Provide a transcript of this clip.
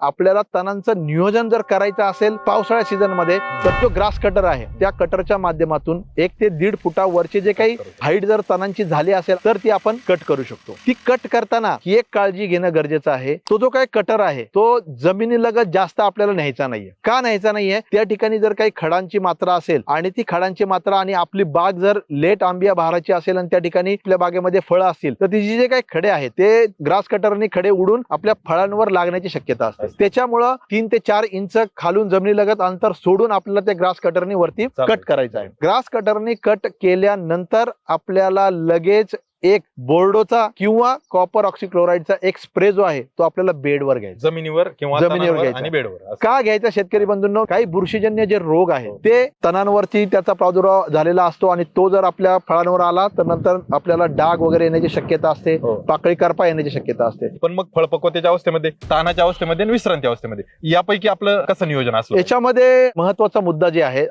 आपल्याला तणांचं नियोजन जर करायचं असेल पावसाळ्या सीझनमध्ये तर जो ग्रास कटर आहे. त्या कटरच्या माध्यमातून एक ते दीड फुटावरचे जे काही हाईट जर तणांची झाली असेल तर ती आपण कट करू शकतो. ती कट करताना ही एक काळजी घेणं गरजेचं आहे. तो जो काही कटर आहे तो जमिनीलगत जास्त आपल्याला न्यायचा नाहीये. का न्यायचा नाहीये? त्या ठिकाणी जर काही खडांची मात्रा असेल आणि ती खडांची मात्रा आणि आपली बाग जर लेट आंबिया बहाराची असेल आणि त्या ठिकाणी आपल्या बागेमध्ये फळं असतील तर तिची जे काही खडे आहेत ते ग्रास कटरने खडे उडून आपल्या फळांवर लागण्याची शक्यता असते. त्याच्यामुळं तीन ते चार इंच खालून जमिनीलगत अंतर सोडून आपल्याला त्या ग्रास कटरने वरती. कट करायचं आहे ग्रास कटरने कट केल्यानंतर आपल्याला लगेच एक बोर्डोचा किंवा कॉपर ऑक्सिक्लोराईडचा एक स्प्रे जो आहे तो आपल्याला बेडवर घ्यायचा जमिनीवर किंवा जमिनीवर घ्यायचा. आणि बेडवर. का घ्यायचा शेतकरी बंधूंनो काही बुरशीजन्य जे रोग आहे हो. ते तणांवरती त्याचा प्रादुर्भाव झालेला असतो आणि तो जर आपल्या फळांवर आला तर नंतर आपल्याला डाग वगैरे येण्याची शक्यता असते हो. पाकळी करपा येण्याची शक्यता असते पण मग फळपक्वतेच्या अवस्थेमध्ये तानाच्या अवस्थेमध्ये आणि विश्रांती अवस्थेमध्ये यापैकी आपलं कसं नियोजन असलं याच्यामध्ये महत्त्वाचा मुद्दा जे आहे